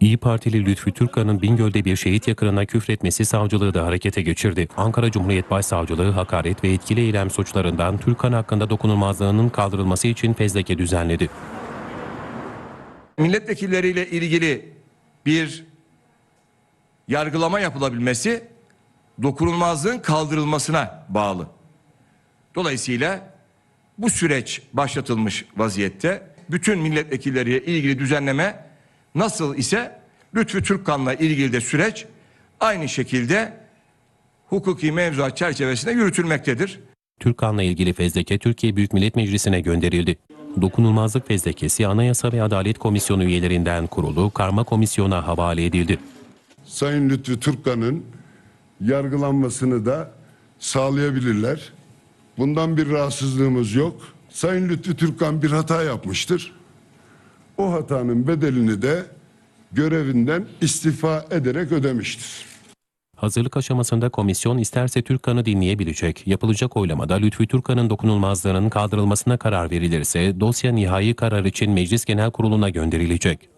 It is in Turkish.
İyi Partili Lütfü Türkan'ın Bingöl'de bir şehit yakınına küfretmesi savcılığı da harekete geçirdi. Ankara Cumhuriyet Başsavcılığı hakaret ve etkili eylem suçlarından Türkan hakkında dokunulmazlığının kaldırılması için fezleke düzenledi. milletvekilleriyle ilgili bir yargılama yapılabilmesi dokunulmazlığın kaldırılmasına bağlı. Dolayısıyla bu süreç başlatılmış vaziyette. Bütün milletvekilleriyle ilgili düzenleme nasıl ise Lütfü Türkkan'la ilgili de süreç aynı şekilde hukuki mevzuat çerçevesinde yürütülmektedir. Türkan'la ilgili fezleke Türkiye Büyük Millet Meclisi'ne gönderildi. Dokunulmazlık fezlekesi Anayasa ve Adalet Komisyonu üyelerinden kurulu karma komisyona havale edildi. Sayın Lütfü Türkkan'ın yargılanmasını da sağlayabilirler. Bundan bir rahatsızlığımız yok. Sayın Lütfü Türkkan bir hata yapmıştır. O hatanın bedelini de görevinden istifa ederek ödemiştir. Hazırlık aşamasında komisyon isterse Türkan'ı dinleyebilecek. Yapılacak oylamada Lütfü Türkan'ın dokunulmazlığının kaldırılmasına karar verilirse dosya nihai karar için Meclis Genel Kurulu'na gönderilecek.